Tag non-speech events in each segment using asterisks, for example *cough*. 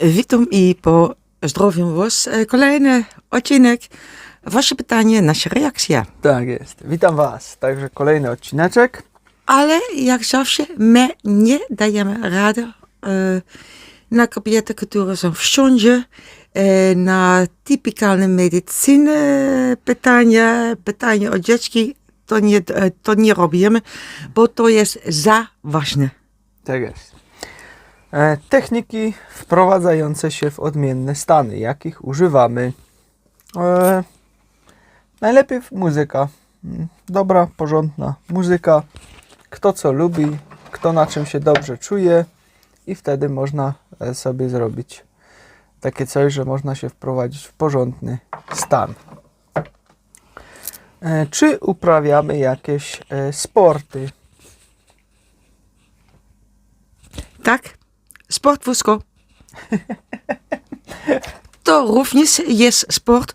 Witam i po zdrowiu Was. E, Kolejny odcinek. Wasze pytanie, nasza reakcja. Tak jest. Witam Was. Także kolejny odcineczek. Ale jak zawsze, my nie dajemy rady e, na kobiety, które są wszędzie, e, na typikalne medycyny pytania, pytania o dzieci, to nie, to nie robimy, bo to jest za ważne. Tak jest. E, techniki wprowadzające się w odmienne stany. Jakich używamy? E, najlepiej muzyka. Mm, Dobra, porządna muzyka. Kto co lubi, kto na czym się dobrze czuje i wtedy można e, sobie zrobić takie coś, że można się wprowadzić w porządny stan. Czy uprawiamy jakieś sporty? Tak? Sport wózko. To również jest sport,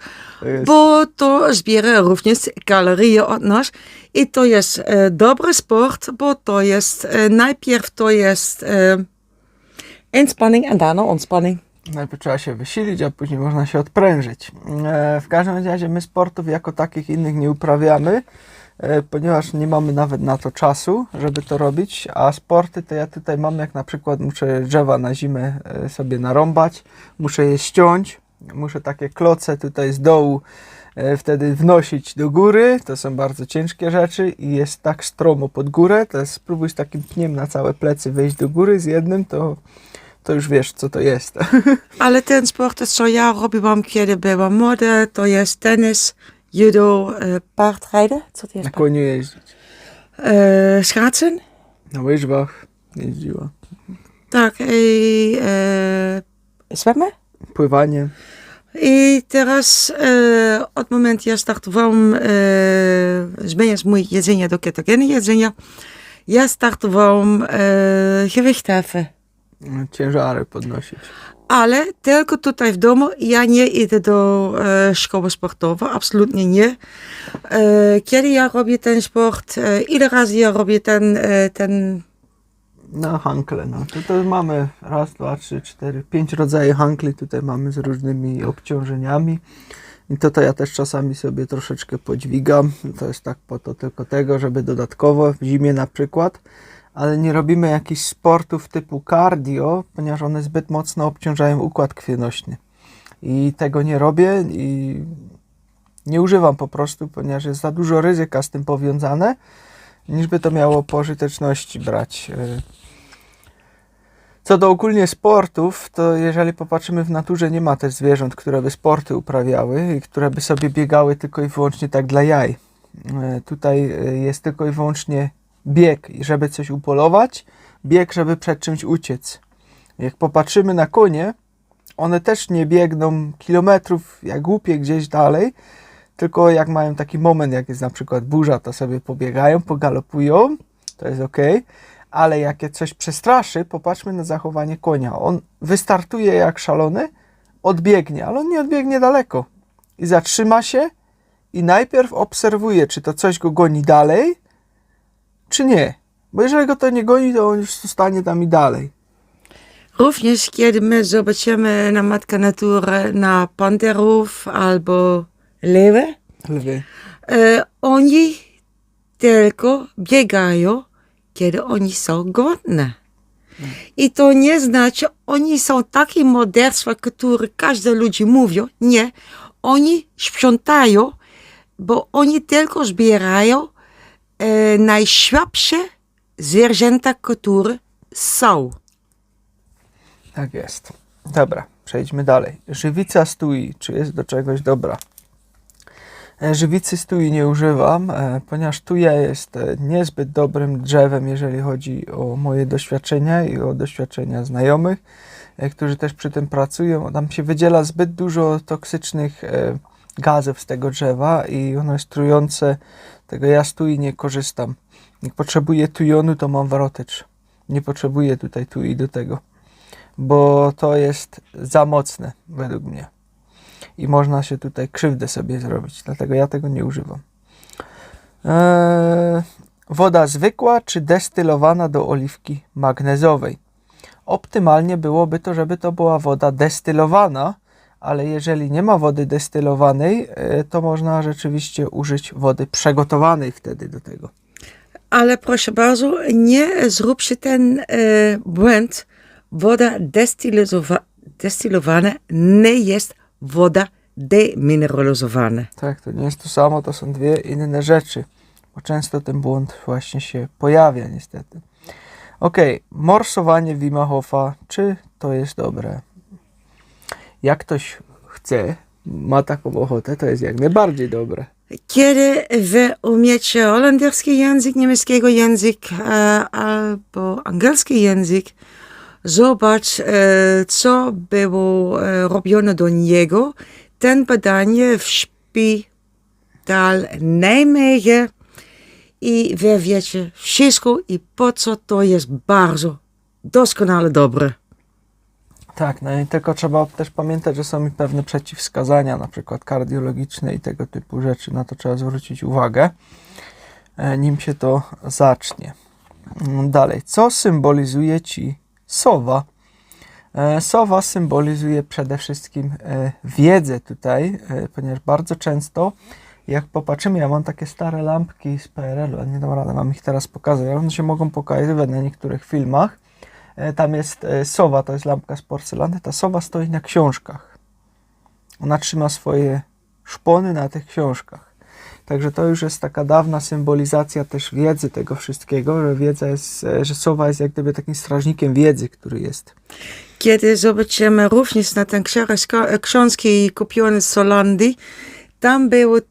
bo to zbiera również kalorie od nas. I to jest e, dobry sport, bo to jest e, najpierw to jest e, inspanning en daarna ontspanning. Najpierw trzeba się wysilić, a później można się odprężyć. E, w każdym razie my sportów jako takich innych nie uprawiamy, ponieważ nie mamy nawet na to czasu, żeby to robić, a sporty to ja tutaj mam, jak na przykład muszę drzewa na zimę e, sobie narąbać, muszę je ściąć, muszę takie kloce tutaj z dołu e, wtedy wnosić do góry, to są bardzo ciężkie rzeczy i jest tak stromo pod górę, to spróbuj z takim pniem na całe plecy wejść do góry z jednym, to, to już wiesz co to jest. *laughs* Ale ten sport, co ja robiłam, kiedy byłam młoda, to jest tenis, judo, e, paardrijden. Co to Na jest? koniu jeździć. E, schaatsen. Na łyżwach jeździła. Tak, i e, zwemmen. Pływanie. I teraz e, od momentu ja startowałam e, zmieniać moje jedzenie do ketogeny jedzenia, ja startowałam e, gewichtheffen. no, Ciężary podnosić. Ale tylko tutaj w domu, ja nie idę do e, szkoły sportowej, absolutnie nie. E, kiedy ja robię ten sport, e, ile razy ja robię ten, e, ten Na hankle, no. Tutaj mamy raz, dwa, trzy, cztery, pięć rodzajów hankli tutaj mamy z różnymi obciążeniami. I to, to ja też czasami sobie troszeczkę podźwigam. To jest tak po to tylko tego, żeby dodatkowo w zimie na przykład. Ale nie robimy jakichś sportów typu cardio, ponieważ one zbyt mocno obciążają układ krwionośny. I tego nie robię i nie używam po prostu, ponieważ jest za dużo ryzyka z tym powiązane, niż by to miało pożyteczności brać. y. Co do ogólnie sportów, to jeżeli popatrzymy w naturze, nie ma też zwierząt, które by sporty uprawiały i które by sobie biegały tylko i wyłącznie tak dla jaj. Y, Tutaj y, jest tylko i wyłącznie bieg, żeby coś upolować, bieg, żeby przed czymś uciec. Jak popatrzymy na konie, one też nie biegną kilometrów jak głupie gdzieś dalej, tylko jak mają taki moment, jak jest na przykład burza, to sobie pobiegają, pogalopują, to jest ok, ale jak je coś przestraszy, popatrzmy na zachowanie konia. On wystartuje jak szalony, odbiegnie, ale on nie odbiegnie daleko i zatrzyma się i najpierw obserwuje, czy to coś go goni dalej, czy nie. Bo jeżeli go to nie goni, to on już zostanie tam i dalej. Również kiedy my zobaczymy na Matkę Natury na panterów albo lewy, Lwy. e, oni tylko biegają, kiedy oni są głodne. I to nie znaczy, oni są takie morderstwa, które każdy ludzi mówią. Nie, oni sprzątają, bo oni tylko zbierają najsłabsze zwierzęta, które są. Tak jest. Dobra, przejdźmy dalej. Żywica stui, czy jest do czegoś dobra? E, Żywicy stui nie używam, e, ponieważ tuja jest e, niezbyt dobrym drzewem, jeżeli chodzi o moje doświadczenia i o doświadczenia znajomych, e, którzy też przy tym pracują. Tam się wydziela zbyt dużo toksycznych e, gazów z tego drzewa i ono jest trujące. Tego ja z tui nie korzystam. Jak potrzebuję tujonu, to mam warotycz. Nie potrzebuję tutaj tui do tego bo to jest za mocne według mnie. I można się tutaj krzywdę sobie zrobić, dlatego ja tego nie używam. Eee, woda zwykła czy destylowana do oliwki magnezowej? Optymalnie byłoby to, żeby to była woda destylowana, ale jeżeli nie ma wody destylowanej, e, to można rzeczywiście użyć wody przygotowanej wtedy do tego. Ale proszę bardzo, nie zróbcie ten e, błęd. Woda destylizowa- destylowana nie jest woda demineralizowana. Tak, to nie jest to samo, to są dwie inne rzeczy, bo często ten błąd właśnie się pojawia niestety. Ok, morsowanie Wima Hofa, czy to jest dobre? Jak ktoś chce, ma taką ochotę, to jest jak najbardziej dobre. Kiedy wy umiecie holenderski język, niemieckiego język e, albo angielski język, zobacz, e, co było e, robione do niego. Ten badanie w szpital Nijmegen i wy wiecie wszystko i po co to jest bardzo doskonale dobre. Tak, no i tylko trzeba też pamiętać, że są i pewne przeciwwskazania, na przykład kardiologiczne i tego typu rzeczy. Na to trzeba zwrócić uwagę, e, nim się to zacznie. Mm, Dalej, co symbolizuje ci sowa? E, Sowa symbolizuje przede wszystkim e, wiedzę tutaj, ponieważ bardzo często, jak popatrzymy, ja mam takie stare lampki z PRL-u, nie dam rady, mam ich teraz pokazać, ale one się mogą pokazywać na niektórych filmach. E, Tam jest e, sowa, to jest lampka z porcelany. Ta sowa stoi na książkach. Ona trzyma swoje szpony na tych książkach. Także to już jest taka dawna symbolizacja też wiedzy tego wszystkiego, że wiedza jest, e, że sowa jest jak gdyby takim strażnikiem wiedzy, który jest. Kiedy zobaczymy również na ten książki kupione z Holandii, tam było e,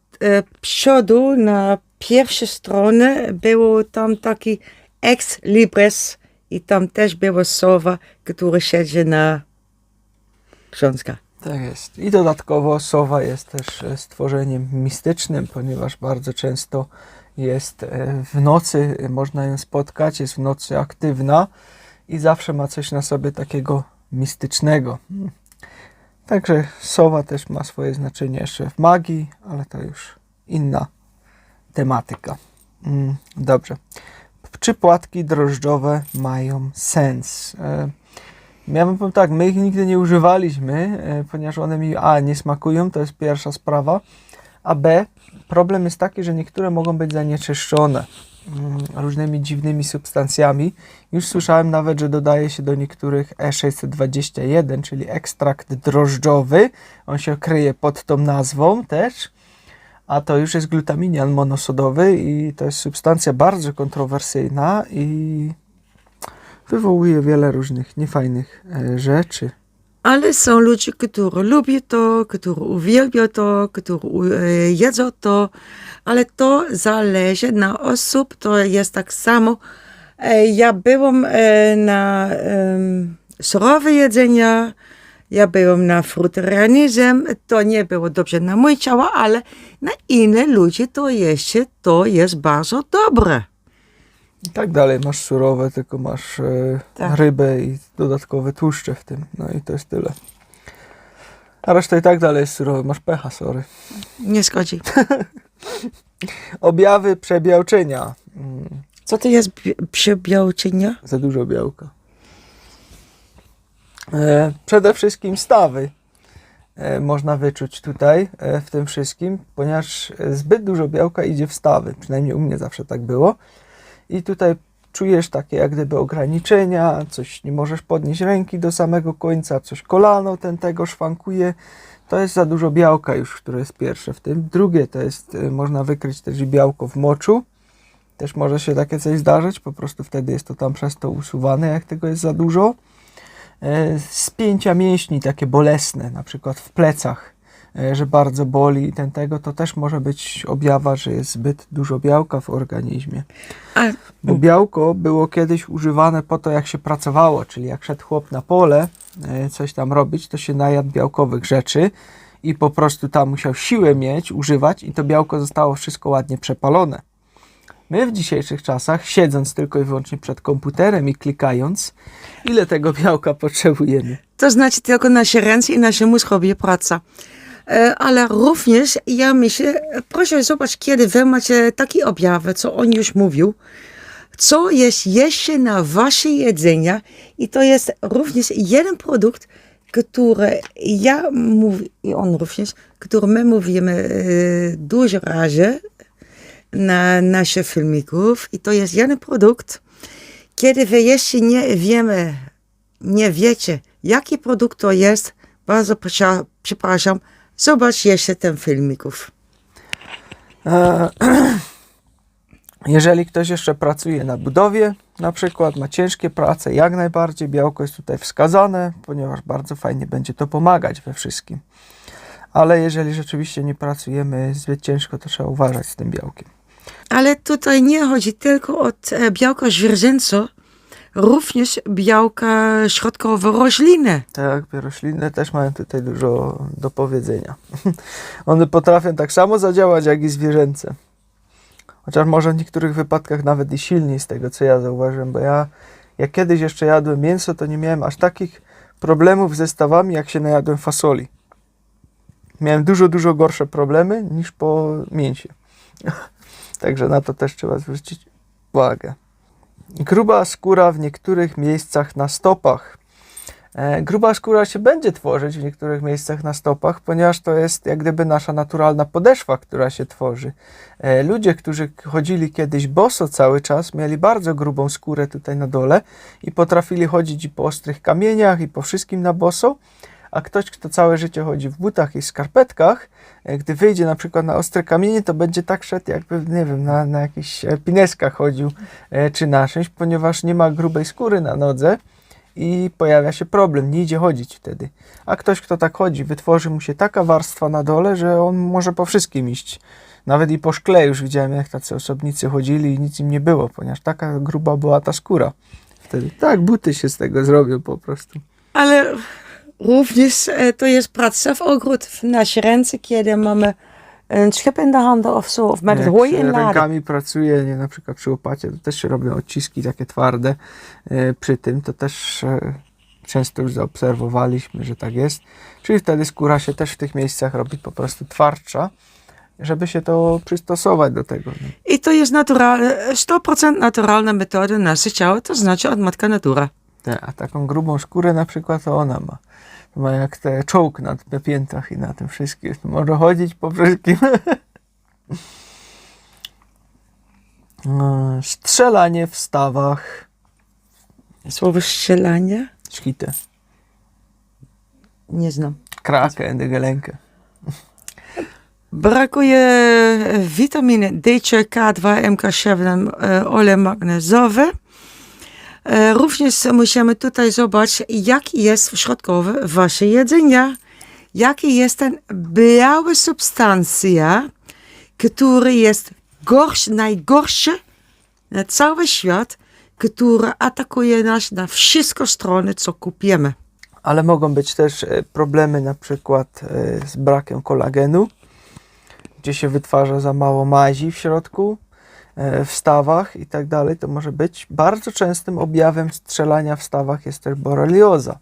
przodu na pierwszej stronie było tam taki ex libris i tam też była sowa, która siedzi na książkach. Tak jest. I dodatkowo sowa jest też e, stworzeniem mistycznym, ponieważ bardzo często jest e, w nocy, e, można ją spotkać, jest w nocy aktywna i zawsze ma coś na sobie takiego mistycznego. Mm. Także sowa też ma swoje znaczenie jeszcze w magii, ale to już inna tematyka. Mm, Dobrze. Czy płatki drożdżowe mają sens? E, ja bym powiedział tak, my ich nigdy nie używaliśmy, e, ponieważ one mi A nie smakują, to jest pierwsza sprawa, a B problem jest taki, że niektóre mogą być zanieczyszczone mm, różnymi dziwnymi substancjami. Już słyszałem nawet, że dodaje się do niektórych E E621, czyli ekstrakt drożdżowy. On się kryje pod tą nazwą też. A to już jest glutaminian monosodowy i to jest substancja bardzo kontrowersyjna i wywołuje wiele różnych niefajnych e, rzeczy. Ale są ludzie, którzy lubią to, którzy uwielbiają to, którzy e, jedzą to, ale to zależy na osób, to jest tak samo. E, ja byłam na surowe jedzenia, ja byłam na fruterianizm, to nie było dobrze na moje ciało, ale na inne ludzie to jeszcze to jest bardzo dobre. I tak dalej. Masz surowe, tylko masz e, Tak. rybę i dodatkowe tłuszcze w tym. No i to jest tyle. A reszta i tak dalej jest surowe. Masz pecha, sorry. Nie szkodzi. *laughs* Objawy przebiałczenia. Mm, Co to jest bi- przebiałczenia? za dużo białka. E, przede wszystkim stawy e, można wyczuć tutaj e, w tym wszystkim, ponieważ zbyt dużo białka idzie w stawy. Przynajmniej u mnie zawsze tak było. I tutaj czujesz takie jak gdyby ograniczenia, coś nie możesz podnieść ręki do samego końca, coś kolano ten tego szwankuje. To jest za dużo białka już, które jest pierwsze w tym. Drugie to jest, można wykryć też białko w moczu. Też może się takie coś zdarzyć, po prostu wtedy jest to tam przez to usuwane, jak tego jest za dużo. E, Spięcia mięśni takie bolesne, na przykład w plecach, e, że bardzo boli i ten tego, to też może być objawa, że jest zbyt dużo białka w organizmie. Bo białko było kiedyś używane po to, jak się pracowało, czyli jak szedł chłop na pole, e, coś tam robić, to się najadł białkowych rzeczy i po prostu tam musiał siłę mieć, używać i to białko zostało wszystko ładnie przepalone. My w dzisiejszych czasach, siedząc tylko i wyłącznie przed komputerem i klikając, ile tego białka potrzebujemy? To znaczy tylko nasze ręce i nasze mózg robią pracę. E, Ale również ja myślę, proszę zobacz, kiedy wy macie takie objawy, co on już mówił, co jest jeszcze na wasze jedzenie i to jest również jeden produkt, który ja mówię, i on również, który my mówimy e, dużo razy na nasze filmików i to jest jeden produkt, kiedy wy jeszcze nie wiemy, nie wiecie, jaki produkt to jest, bardzo prosia- przepraszam, zobacz jeszcze ten filmików. E, *clears throat* Jeżeli ktoś jeszcze pracuje na budowie, na przykład ma ciężkie prace, jak najbardziej białko jest tutaj wskazane, ponieważ bardzo fajnie będzie to pomagać we wszystkim. Ale jeżeli rzeczywiście nie pracujemy zbyt ciężko, to trzeba uważać z tym białkiem. Ale tutaj nie chodzi tylko o białko zwierzęce, również białka środkowe rośliny. Tak, rośliny też mają tutaj dużo do powiedzenia. *laughs* One potrafią tak samo zadziałać jak i zwierzęce. Chociaż może w niektórych wypadkach nawet i silniej z tego, co ja zauważyłem, bo ja jak kiedyś jeszcze jadłem mięso, to nie miałem aż takich problemów ze stawami, jak się najadłem fasoli. Miałem dużo, dużo gorsze problemy niż po mięsie. *laughs* Także na to też trzeba zwrócić uwagę. Gruba skóra w niektórych miejscach na stopach. E, Gruba skóra się będzie tworzyć w niektórych miejscach na stopach, ponieważ to jest jak gdyby nasza naturalna podeszwa, która się tworzy. E, Ludzie, którzy chodzili kiedyś boso cały czas, mieli bardzo grubą skórę tutaj na dole i potrafili chodzić i po ostrych kamieniach, i po wszystkim na boso. A ktoś, kto całe życie chodzi w butach i skarpetkach, e, gdy wyjdzie na przykład na ostre kamienie, to będzie tak szedł, jakby, nie wiem, na, na jakichś pineskach chodził e, czy na czymś, ponieważ nie ma grubej skóry na nodze i pojawia się problem, nie idzie chodzić wtedy. A ktoś, kto tak chodzi, wytworzy mu się taka warstwa na dole, że on może po wszystkim iść. Nawet i po szkle już widziałem, jak tacy osobnicy chodzili i nic im nie było, ponieważ taka gruba była ta skóra. Wtedy tak, buty się z tego zrobią po prostu. Ale również to jest praca w ogród w nasze ręce, kiedy mamy schip in de handen of zo, of met het Jak hooi się inladen. rękami pracuje, nie, na przykład przy łopacie, to też się robią odciski takie twarde e, przy tym, to też e, często już zaobserwowaliśmy, że tak jest. Czyli wtedy skóra się też w tych miejscach robi po prostu twardsza, żeby się to przystosować do tego. no. I to jest naturalne, 100% naturalna metoda nasze ciała, to znaczy od matka natura. Te, a taką grubą skórę na przykład to ona ma. Ma jak te czołg na na piętach i na tym wszystkim. Może chodzić po wszystkim. E, *laughs* Strzelanie w stawach. Słowo strzelanie? Szkite. Nie znam. Krakę, endegelenkę. Brakuje witaminy D3, K2, MK7, e, olej magnezowy. E, Również musimy tutaj zobaczyć, jaki jest środkowy wasze jedzenie. Jaki jest ten biały substancja, który jest gorszy, najgorszy na cały świat, który atakuje nas na wszystkie strony, co kupimy. Ale mogą być też e, problemy na przykład e, z brakiem kolagenu, gdzie się wytwarza za mało mazi w środku, e, w stawach i tak dalej. To może być bardzo częstym objawem strzelania w stawach jest też borelioza.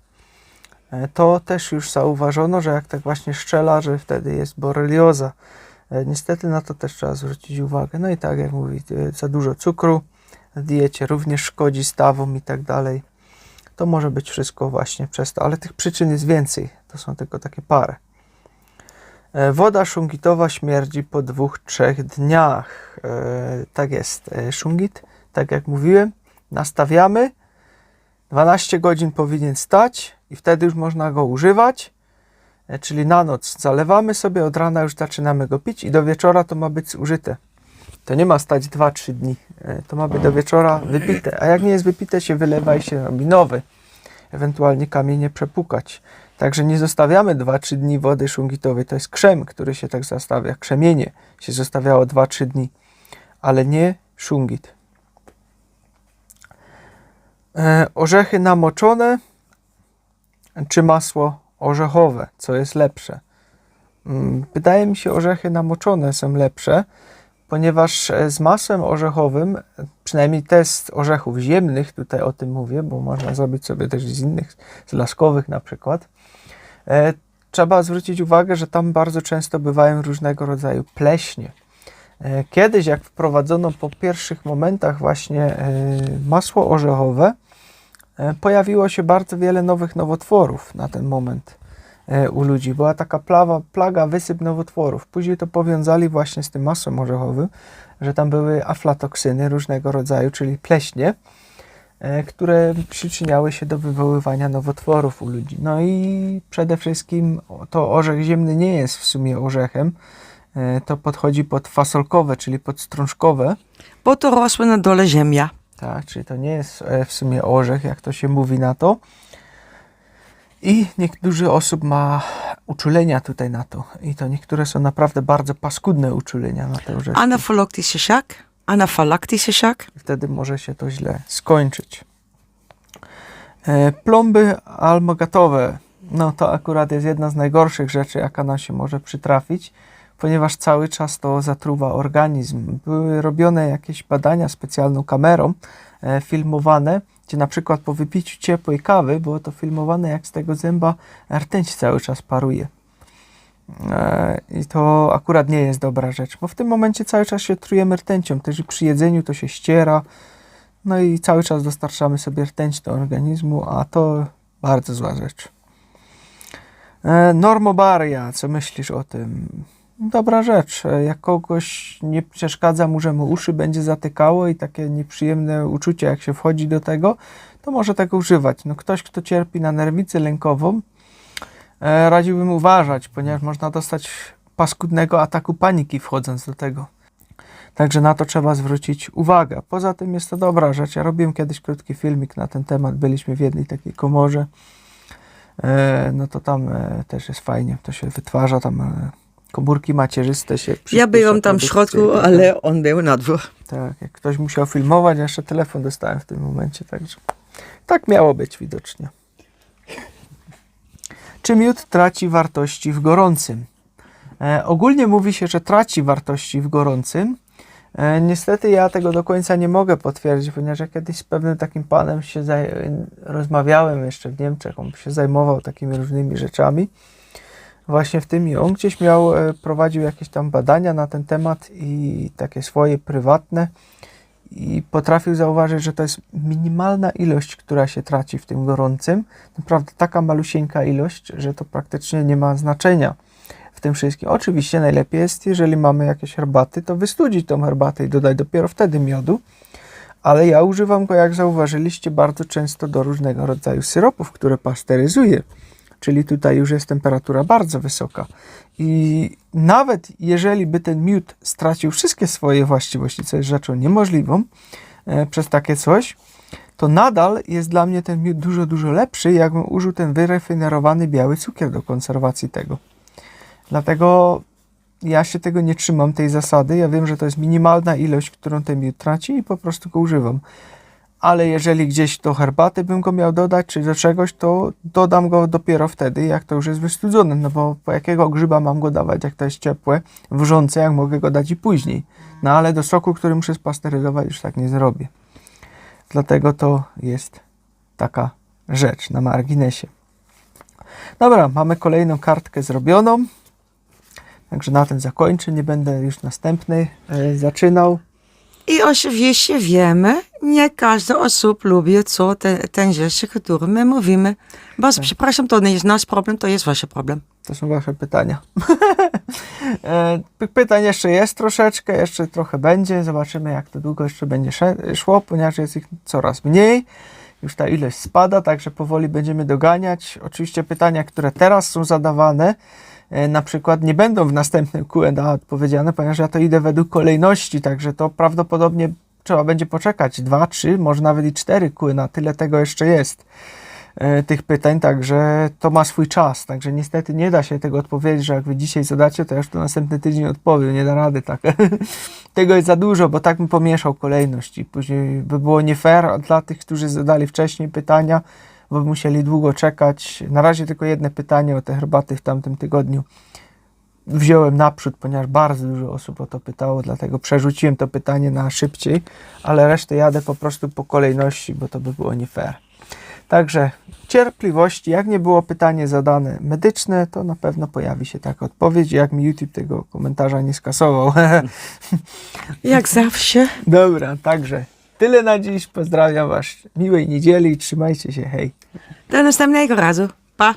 E, To też już zauważono, że jak tak właśnie strzela, że wtedy jest borelioza. E, Niestety na to też trzeba zwrócić uwagę. No i tak jak mówi, e, za dużo cukru w diecie również szkodzi stawom i tak dalej. To może być wszystko właśnie przez to, ale tych przyczyn jest więcej. To są tylko takie parę. E, Woda szungitowa śmierdzi po dwóch, trzech dniach. E, tak jest. E, Szungit, tak jak mówiłem, nastawiamy. 12 godzin powinien stać i wtedy już można go używać. Czyli na noc zalewamy sobie, od rana już zaczynamy go pić i do wieczora to ma być zużyte. To nie ma stać 2-3 dni. To ma być do wieczora wypite. A jak nie jest wypite, się wylewa i się robi nowy. Ewentualnie kamienie przepukać. Także nie zostawiamy 2-3 dni wody szungitowej. To jest krzem, który się tak zostawia. Krzemienie się zostawiało 2-3 dni. Ale nie szungit. E, orzechy namoczone czy masło orzechowe? Co jest lepsze? Mm, Wydaje mi się, orzechy namoczone są lepsze, ponieważ e, z masłem orzechowym, przynajmniej test orzechów ziemnych, tutaj o tym mówię, bo można zrobić sobie też z innych, z laskowych na przykład, e, trzeba zwrócić uwagę, że tam bardzo często bywają różnego rodzaju pleśnie. E, Kiedyś, jak wprowadzono po pierwszych momentach właśnie e, masło orzechowe, e, pojawiło się bardzo wiele nowych nowotworów na ten moment u ludzi. Była taka plawa, plaga, wysyp nowotworów. Później to powiązali właśnie z tym masłem orzechowym, że tam były aflatoksyny różnego rodzaju, czyli pleśnie, e, które przyczyniały się do wywoływania nowotworów u ludzi. No i przede wszystkim to orzech ziemny nie jest w sumie orzechem, e, to podchodzi pod fasolkowe, czyli pod strążkowe. Bo to rosło na dole ziemia. Tak, czyli to nie jest e, w sumie orzech, jak to się mówi na to. I niektórzy osób ma uczulenia tutaj na to. I to niektóre są naprawdę bardzo paskudne uczulenia na te orzeszki. Anafylaktische szak. Anafylaktische szak. I wtedy może się to źle skończyć. E, plomby almogatowe. No to akurat jest jedna z najgorszych rzeczy, jaka nam się może przytrafić, ponieważ cały czas to zatruwa organizm. Były robione jakieś badania specjalną kamerą, e, filmowane, gdzie na przykład po wypiciu ciepłej kawy było to filmowane, jak z tego zęba rtęć cały czas paruje. E, I to akurat nie jest dobra rzecz, bo w tym momencie cały czas się trujemy rtęcią, też przy jedzeniu to się ściera, no i cały czas dostarczamy sobie rtęć do organizmu, a to bardzo zła rzecz. E, Normobaria, co myślisz o tym? Dobra rzecz. Jak kogoś nie przeszkadza mu, że mu uszy będzie zatykało i takie nieprzyjemne uczucie, jak się wchodzi do tego, to może tego używać. No ktoś, kto cierpi na nerwicę lękową, e, radziłbym uważać, ponieważ można dostać paskudnego ataku paniki wchodząc do tego. Także na to trzeba zwrócić uwagę. Poza tym jest to dobra rzecz. Ja robiłem kiedyś krótki filmik na ten temat. Byliśmy w jednej takiej komorze. E, no to tam e, też jest fajnie. To się wytwarza tam e, komórki macierzyste się Ja byłam tam w środku, tak ale on był na dwór. tak, jak ktoś musiał filmować, jeszcze telefon dostałem w tym momencie, także tak miało być widocznie. Czy miód traci wartości w gorącym? E, ogólnie mówi się, że traci wartości w gorącym. E, niestety ja tego do końca nie mogę potwierdzić, ponieważ ja kiedyś z pewnym takim panem się zaj- rozmawiałem jeszcze w Niemczech, on się zajmował takimi różnymi rzeczami. Właśnie w tym i on gdzieś miał, e, prowadził jakieś tam badania na ten temat i takie swoje prywatne i potrafił zauważyć, że to jest minimalna ilość, która się traci w tym gorącym. Naprawdę taka malusieńka ilość, że to praktycznie nie ma znaczenia w tym wszystkim. Oczywiście najlepiej jest, jeżeli mamy jakieś herbaty, to wystudzić tą herbatę i dodać dopiero wtedy miodu. Ale ja używam go, jak zauważyliście, bardzo często do różnego rodzaju syropów, które pasteryzuję. Czyli tutaj już jest temperatura bardzo wysoka. I nawet jeżeli by ten miód stracił wszystkie swoje właściwości, co jest rzeczą niemożliwą e, przez takie coś, to nadal jest dla mnie ten miód dużo, dużo lepszy, jakbym użył ten wyrafinerowany biały cukier do konserwacji tego. Dlatego ja się tego nie trzymam, tej zasady. Ja wiem, że to jest minimalna ilość, którą ten miód traci i po prostu go używam. Ale jeżeli gdzieś do herbaty bym go miał dodać, czy do czegoś, to dodam go dopiero wtedy, jak to już jest wystudzone. No bo po jakiego grzyba mam go dawać, jak to jest ciepłe, wrzące, jak mogę go dać i później. No ale do soku, który muszę spasteryzować, już tak nie zrobię. Dlatego to jest taka rzecz na marginesie. Dobra, mamy kolejną kartkę zrobioną. Także na tym zakończę. Nie będę już następnej zaczynał. I oczywiście wiemy, nie każda osoba lubi co te, ten rzeczy, które my mówimy. Bardzo przepraszam, to nie jest nasz problem, to jest wasz problem. To są wasze pytania. *laughs* E, py- Pytań jeszcze jest troszeczkę, jeszcze trochę będzie. Zobaczymy, jak to długo jeszcze będzie szło, ponieważ jest ich coraz mniej. Już ta ilość spada, także powoli będziemy doganiać. Oczywiście pytania, które teraz są zadawane, na przykład nie będą w następnym Q&A odpowiedziane, ponieważ ja to idę według kolejności, także to prawdopodobnie trzeba będzie poczekać dwa, trzy, może nawet i cztery Q&A, tyle tego jeszcze jest e, tych pytań, także to ma swój czas, także niestety nie da się tego odpowiedzieć, że jak wy dzisiaj zadacie, to ja już to następny tydzień odpowiem, nie da rady tak. *laughs* tego jest za dużo, bo tak bym pomieszał kolejność i później by było nie fair dla tych, którzy zadali wcześniej pytania, bo musieli długo czekać. Na razie tylko jedno pytanie o te herbaty w tamtym tygodniu wziąłem naprzód, ponieważ bardzo dużo osób o to pytało, dlatego przerzuciłem to pytanie na szybciej, ale resztę jadę po prostu po kolejności, bo to by było nie fair. Także cierpliwości, jak nie było pytanie zadane medyczne, to na pewno pojawi się taka odpowiedź, jak mi YouTube tego komentarza nie skasował. *laughs* Jak zawsze. Dobra, także tyle na dziś. Pozdrawiam Was. Miłej niedzieli. Trzymajcie się. Hej. Do następnego razu. Pa.